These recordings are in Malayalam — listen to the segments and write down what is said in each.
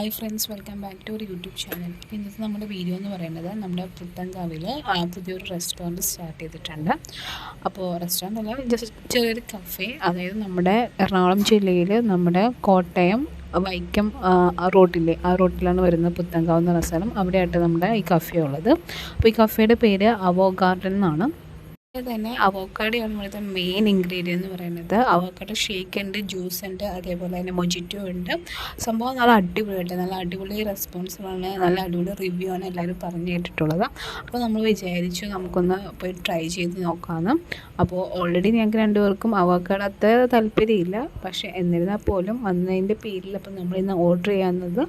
Hi friends welcome back to ഒരു യൂട്യൂബ് ചാനൽ ഇന്നത്തെ നമ്മുടെ വീഡിയോ എന്ന് പറയുന്നത് നമ്മുടെ പുത്തൻകാവിൽ പുതിയൊരു റെസ്റ്റോറന്റ് സ്റ്റാർട്ട് ചെയ്തിട്ടുണ്ട്. അപ്പോൾ റെസ്റ്റോറന്റ് അല്ല ജസ്റ്റ് ചെറിയൊരു കഫേ അതായത് നമ്മുടെ എറണാകുളം ജില്ലയിൽ നമ്മുടെ കോട്ടയം വൈക്കം റോട്ടിലെ ആ റോട്ടിലാണ് വരുന്നത് പുത്തൻകാവ് എന്ന് പറഞ്ഞ സ്ഥലം. അവിടെയായിട്ട് നമ്മുടെ ഈ കഫേ ഉള്ളത്. അപ്പോൾ ഈ കഫേയുടെ പേര് അവോ ഗാർഡൻ എന്നാണ്. തന്നെ അവോക്കാഡോയാണ് ഇവിടുത്തെ മെയിൻ ഇൻഗ്രീഡിയന്റ് എന്ന് പറയുന്നത്. അവോക്കാഡോ ഷേക്ക് ഉണ്ട് ജ്യൂസ് ഉണ്ട് അതേപോലെ തന്നെ മൊജിറ്റോ ഉണ്ട്. സംഭവം നല്ല അടിപൊളിയായിട്ട് നല്ല അടിപൊളി റെസ്പോൺസിബിളാണ് നല്ല അടിപൊളി റിവ്യൂ ആണ് എല്ലാവരും പറഞ്ഞു കേട്ടിട്ടുള്ളത്. അപ്പോൾ നമ്മൾ വിചാരിച്ചു നമുക്കൊന്ന് പോയി ട്രൈ ചെയ്ത് നോക്കാമെന്ന് അപ്പോൾ ഓൾറെഡി ഞങ്ങൾക്ക് രണ്ടുപേർക്കും അവോക്കാഡോ അത്ര താല്പര്യമില്ല. പക്ഷേ എന്നിരുന്നാൽ പോലും വന്നതിന്റെ പേരിൽ അപ്പോൾ നമ്മളിന്ന് ഓർഡർ ചെയ്യാവുന്നത്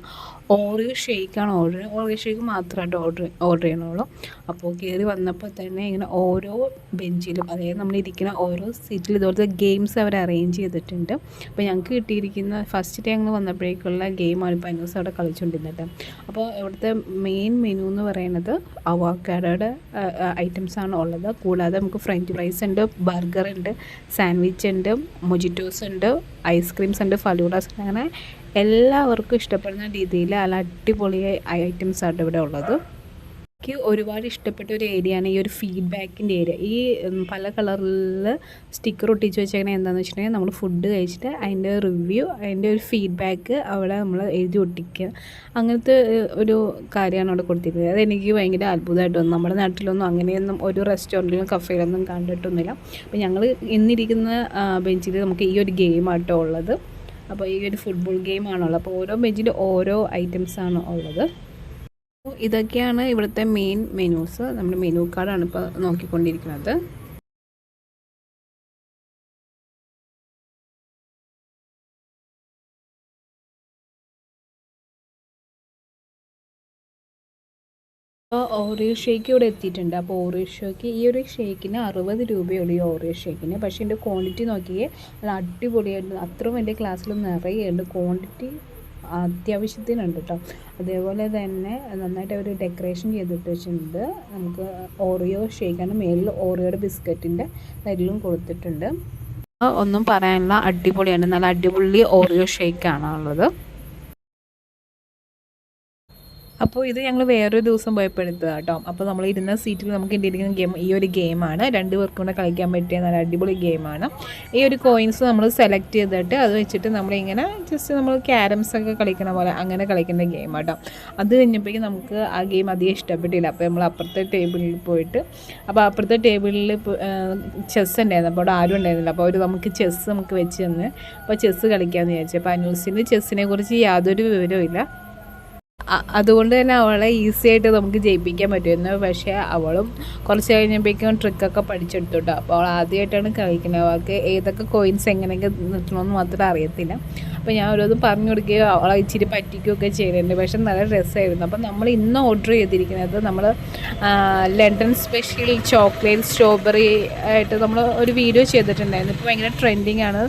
ഓറിയോ ഷേക്കാണ് ഓർഡർ ഓറിയോ ഷേക്ക് മാത്രമായിട്ട് ഓർഡർ ഓർഡർ ചെയ്യണുള്ളൂ. അപ്പോൾ കയറി വന്നപ്പോൾ തന്നെ ഇങ്ങനെ ഓരോ ബെഞ്ചിലും അതായത് നമ്മൾ ഇരിക്കുന്ന ഓരോ സീറ്റിൽ ഇതുപോലത്തെ ഗെയിംസ് അവർ അറേഞ്ച് ചെയ്തിട്ടുണ്ട്. അപ്പോൾ ഞങ്ങൾക്ക് കിട്ടിയിരിക്കുന്ന ഫസ്റ്റ് ഡേ ഞങ്ങൾ വന്നപ്പോഴേക്കുള്ള ഗെയിമാണ് ഇപ്പോൾ അതിന് ദിവസം അവിടെ കളിച്ചുകൊണ്ടിരുന്നത്. അപ്പോൾ ഇവിടുത്തെ മെയിൻ മെനു എന്ന് പറയുന്നത് അവാക്കാഡോയുടെ ആണ് ഉള്ളത്. കൂടാതെ നമുക്ക് ഫ്രഞ്ച് ഫ്രൈസ് ഉണ്ട് ബർഗർ ഉണ്ട് സാൻഡ്വിച്ച് ഉണ്ട് മൊജിറ്റോസ് ഉണ്ട് ഐസ്ക്രീംസ് ഉണ്ട് ഫലൂഡാസ് ഉണ്ട്. അങ്ങനെ എല്ലാവർക്കും ഇഷ്ടപ്പെടുന്ന രീതിയിൽ നല്ല അടിപൊളി ആണ് ഇവിടെ ഉള്ളത്. എനിക്ക് ഒരുപാട് ഇഷ്ടപ്പെട്ട ഒരു ഏരിയയാണ് ഈ ഒരു ഫീഡ്ബാക്കിന്റെ ഏരിയ ഈ പല കളറിൽ സ്റ്റിക്കർ ഒട്ടിച്ച് വെച്ചേക്കണേ എന്താണെന്ന് വെച്ചിട്ടുണ്ടെങ്കിൽ നമ്മൾ ഫുഡ് കഴിച്ചിട്ട് അതിന്റെ റിവ്യൂ അതിന്റെ ഒരു ഫീഡ്ബാക്ക് അവിടെ നമ്മൾ എഴുതി ഒട്ടിക്കുക. അങ്ങനത്തെ ഒരു കാര്യമാണ് അവിടെ കൊടുത്തിരിക്കുന്നത്. അതെനിക്ക് ഭയങ്കര അത്ഭുതമായിട്ട് തോന്നുന്നു. നമ്മുടെ നാട്ടിലൊന്നും അങ്ങനെയൊന്നും ഒരു റെസ്റ്റോറന്റിലും കഫേയിലൊന്നും കണ്ടിട്ടൊന്നുമില്ല. അപ്പോൾ ഞങ്ങൾ ഇന്നിരിക്കുന്ന ബെഞ്ചിൽ നമുക്ക് ഈ ഒരു ഗെയിമാട്ടോ ഉള്ളത്. അപ്പോൾ ഈ ഒരു ഫുട്ബോൾ ഗെയിമാണുള്ളത് അപ്പോൾ ഓരോ ബെഞ്ചിൽ ഓരോ ഐറ്റംസാണ് ഉള്ളത്. ഇതൊക്കെയാണ് ഇവിടുത്തെ മെയിൻ മെനൂസ് നമ്മുടെ മെനു കാർഡാണ് ഇപ്പോൾ നോക്കിക്കൊണ്ടിരിക്കുന്നത്. ഇപ്പോൾ ഓറിയോ ഷേക്ക് ഇവിടെ എത്തിയിട്ടുണ്ട്. അപ്പോൾ ഓറിയോ ഷേക്ക് ഈ ഒരു ഷേക്കിന് അറുപത് രൂപയുള്ളൂ ഈ ഓറിയോ ഷേക്കിന് പക്ഷേ എന്റെ ക്വാണ്ടിറ്റി നോക്കിയേ നല്ല അടിപൊളിയായിട്ട് അത്രയും എന്റെ ക്ലാസ്സിൽ നിറയുണ്ട് ക്വാണ്ടിറ്റി അത്യാവശ്യത്തിനുണ്ട് കേട്ടോ അതേപോലെ തന്നെ നന്നായിട്ട് അവർ ഡെക്കറേഷൻ ചെയ്തിട്ട് വെച്ചിട്ടുണ്ട്. നമുക്ക് ഓറിയോ ഷേക്കാണ് മേലിൽ ഓറിയോയുടെ ബിസ്ക്കറ്റിന്റെ തരിലും കൊടുത്തിട്ടുണ്ട്. ഒന്നും പറയാനില്ല. അടിപൊളിയാണ്. നല്ല അടിപൊളി ഓറിയോ ഷേക്കാണ് ഉള്ളത് അപ്പോൾ ഇത് ഞങ്ങൾ വേറൊരു ദിവസം പോയപ്പോൾ കേട്ടോ അപ്പോൾ നമ്മൾ ഇരുന്ന സീറ്റിൽ നമുക്ക് ഇരിക്കുന്ന ഗെയിം ഈ ഒരു ഗെയിമാണ് രണ്ട് പേർക്കും കൂടെ കളിക്കാൻ പറ്റിയ നല്ല അടിപൊളി ഗെയിമാണ് ഈ ഒരു കോയിൻസ് നമ്മൾ സെലക്ട് ചെയ്തിട്ട് അത് വെച്ചിട്ട് നമ്മളിങ്ങനെ ജസ്റ്റ് നമ്മൾ ക്യാരംസ് ഒക്കെ കളിക്കുന്ന പോലെ അങ്ങനെ കളിക്കുന്ന ഗെയിം കേട്ടോ അത് കഴിഞ്ഞപ്പോഴേക്കും നമുക്ക് ആ ഗെയിം അധികം ഇഷ്ടപ്പെട്ടില്ല. അപ്പോൾ നമ്മൾ അപ്പുറത്തെ ടേബിളിൽ പോയിട്ട് അപ്പോൾ അപ്പുറത്തെ ടേബിളിൽ ചെസ്സ് ഉണ്ടായിരുന്നു. അപ്പോൾ അവിടെ ആരും ഉണ്ടായിരുന്നില്ല. അപ്പോൾ അവർ നമുക്ക് ചെസ്സ് നമുക്ക് വെച്ച് തന്ന്. അപ്പോൾ ചെസ്സ് കളിക്കാമെന്ന് വിചാരിച്ചു. അപ്പോൾ അനൂസിന് ചെസ്സിനെ കുറിച്ച് യാതൊരു വിവരവും ഇല്ല. അതുകൊണ്ട് തന്നെ അവളെ ഈസി ആയിട്ട് നമുക്ക് ജയിപ്പിക്കാൻ പറ്റുമായിരുന്നു. പക്ഷേ അവളും കുറച്ച് കഴിഞ്ഞപ്പോഴേക്കും ട്രിക്കൊക്കെ പഠിച്ചെടുത്തു അപ്പോൾ അവൾ ആദ്യമായിട്ടാണ് കളിക്കുന്നത്. അവൾക്ക് ഏതൊക്കെ കോയിൻസ് എങ്ങനെയൊക്കെ നിർത്തണമെന്ന് മാത്രം അറിയത്തില്ല. അപ്പോൾ ഞാൻ ഓരോന്ന് പറഞ്ഞു കൊടുക്കുകയോ അവളെ ഇച്ചിരി പറ്റിക്കുകയൊക്കെ ചെയ്യുന്നുണ്ട് പക്ഷെ നല്ല രസമായിരുന്നു. അപ്പോൾ നമ്മൾ ഇന്ന് ഓർഡർ ചെയ്തിരിക്കുന്നത് നമ്മൾ ലണ്ടൻ സ്പെഷ്യൽ ചോക്ലേറ്റ് സ്ട്രോബെറി ആയിട്ട് നമ്മൾ ഒരു വീഡിയോ ചെയ്തിട്ടുണ്ടായിരുന്നു. ഇപ്പോൾ ഭയങ്കര ട്രെൻഡിങ് ആണ്.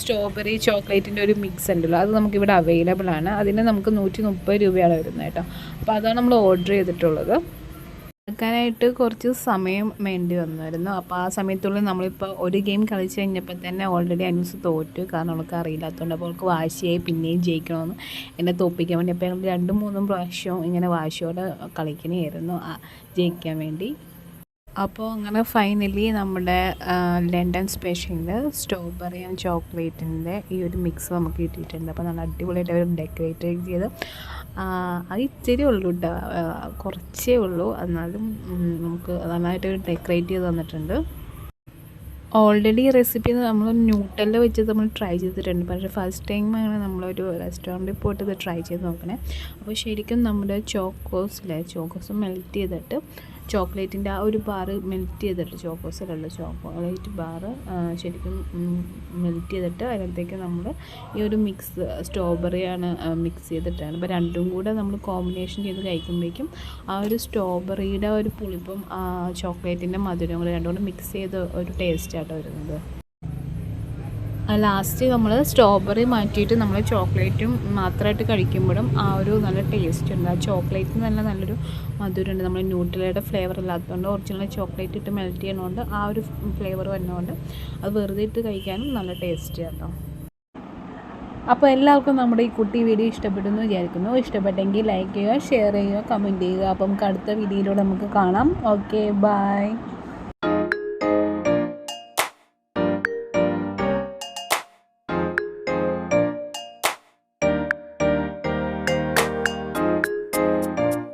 സ്ട്രോബെറി ചോക്ലേറ്റിന്റെ ഒരു മിക്സ് ഉണ്ടല്ലോ. അത് നമുക്കിവിടെ അവൈലബിൾ ആണ്. അതിന് നമുക്ക് നൂറ്റി മുപ്പത് രൂപയാണ് വരുന്നത് കേട്ടോ. അപ്പോൾ അതാണ് നമ്മൾ ഓർഡർ ചെയ്തിട്ടുള്ളത്. എടുക്കാനായിട്ട് കുറച്ച് സമയം വേണ്ടി വന്നായിരുന്നു. അപ്പോൾ ആ സമയത്തുള്ളിൽ നമ്മളിപ്പോൾ ഒരു ഗെയിം കളിച്ച് കഴിഞ്ഞപ്പോൾ തന്നെ ഓൾറെഡി അനുസ് തോറ്റു. കാരണം അവൾക്ക് അറിയില്ലാത്തതുകൊണ്ട് അപ്പോൾ അവൾക്ക് വാശിയായി പിന്നെയും ജയിക്കണമെന്ന് എന്നെ തോപ്പിക്കാൻ വേണ്ടി. അപ്പോൾ ഞങ്ങൾ രണ്ടും മൂന്നും പ്രാവശ്യവും ഇങ്ങനെ വാശിയോടെ കളിക്കണമായിരുന്നു ജയിക്കാൻ വേണ്ടി. അപ്പോൾ അങ്ങനെ ഫൈനലി നമ്മുടെ ലണ്ടൻ സ്പെഷ്യലിൽ സ്ട്രോബെറി ആൻഡ് ചോക്ലേറ്റിന്റെ ഈ ഒരു മിക്സ് നമുക്ക് കിട്ടിയിട്ടുണ്ട്. അപ്പോൾ നല്ല അടിപൊളിയായിട്ട് അവർ ഡെക്കറേറ്റ് ചെയ്ത്. അത് ഇച്ചിരി ഉള്ളൂ കേട്ടോ കുറച്ചേ ഉള്ളൂ. എന്നാലും നമുക്ക് നന്നായിട്ട് ഡെക്കറേറ്റ് ചെയ്ത് തന്നിട്ടുണ്ട്. ഓൾറെഡി റെസിപ്പി നമ്മൾ ന്യൂട്ടലിൽ വെച്ച് നമ്മൾ ട്രൈ ചെയ്തിട്ടുണ്ട്. പക്ഷേ ഫസ്റ്റ് ടൈം ടൈമാണ് നമ്മളൊരു റെസ്റ്റോറന്റിൽ പോയിട്ട് ഇത് ട്രൈ ചെയ്ത് നോക്കണേ. അപ്പോൾ ശരിക്കും നമ്മുടെ ചോക്കോസിലെ ചോക്കോസ് മെൽറ്റ് ചെയ്തിട്ട് ചോക്ലേറ്റിന്റെ ആ ഒരു ബാറ് മെൽറ്റ് ചെയ്തിട്ട് ചോക്കോസിലുള്ള ചോക്ലേറ്റ് ബാറ് ശരിക്കും മെൽറ്റ് ചെയ്തിട്ട് അതിനകത്തേക്ക് നമ്മൾ ഈ ഒരു മിക്സ് സ്ട്രോബെറിയാണ് മിക്സ് ചെയ്തിട്ടാണ്. അപ്പോൾ രണ്ടും കൂടെ നമ്മൾ കോമ്പിനേഷൻ ചെയ്ത് കഴിക്കുമ്പോഴേക്കും ആ ഒരു സ്ട്രോബെറിയുടെ ഒരു പുളിപ്പും ചോക്ലേറ്റിന്റെ മധുരവും കൂടെ രണ്ടും കൂടെ മിക്സ് ചെയ്ത് ഒരു ടേസ്റ്റാട്ടോ വരുന്നത്. ലാസ്റ്റ് നമ്മൾ സ്ട്രോബെറി മാറ്റിയിട്ട് നമ്മൾ ചോക്ലേറ്റും മാത്രമായിട്ട് കഴിക്കുമ്പോഴും ആ ഒരു നല്ല ടേസ്റ്റ് ഉണ്ട്. ആ ചോക്ലേറ്റിന് നല്ല നല്ലൊരു മധുരമുണ്ട്. നമ്മൾ ന്യൂട്രലയുടെ ഫ്ലേവർ ഇല്ലാത്തതുകൊണ്ട് ഒറിജിനൽ ചോക്ലേറ്റ് ഇട്ട് മെൽറ്റ് ചെയ്യണോണ്ട് ആ ഒരു ഫ്ലേവർ വരുന്നതുകൊണ്ട് അത് വെറുതെ ഇട്ട് കഴിക്കാനും നല്ല ടേസ്റ്റ് കേട്ടോ അപ്പോൾ എല്ലാവർക്കും നമ്മുടെ ഈ കുട്ടി വീഡിയോ ഇഷ്ടപ്പെടുന്നു വിചാരിക്കുന്നു. ഇഷ്ടപ്പെട്ടെങ്കിൽ ലൈക്ക് ചെയ്യുക ഷെയർ ചെയ്യുക കമന്റ് ചെയ്യുക. അപ്പം നമുക്ക് അടുത്ത വീഡിയോയിലൂടെ നമുക്ക് കാണാം. Okay bye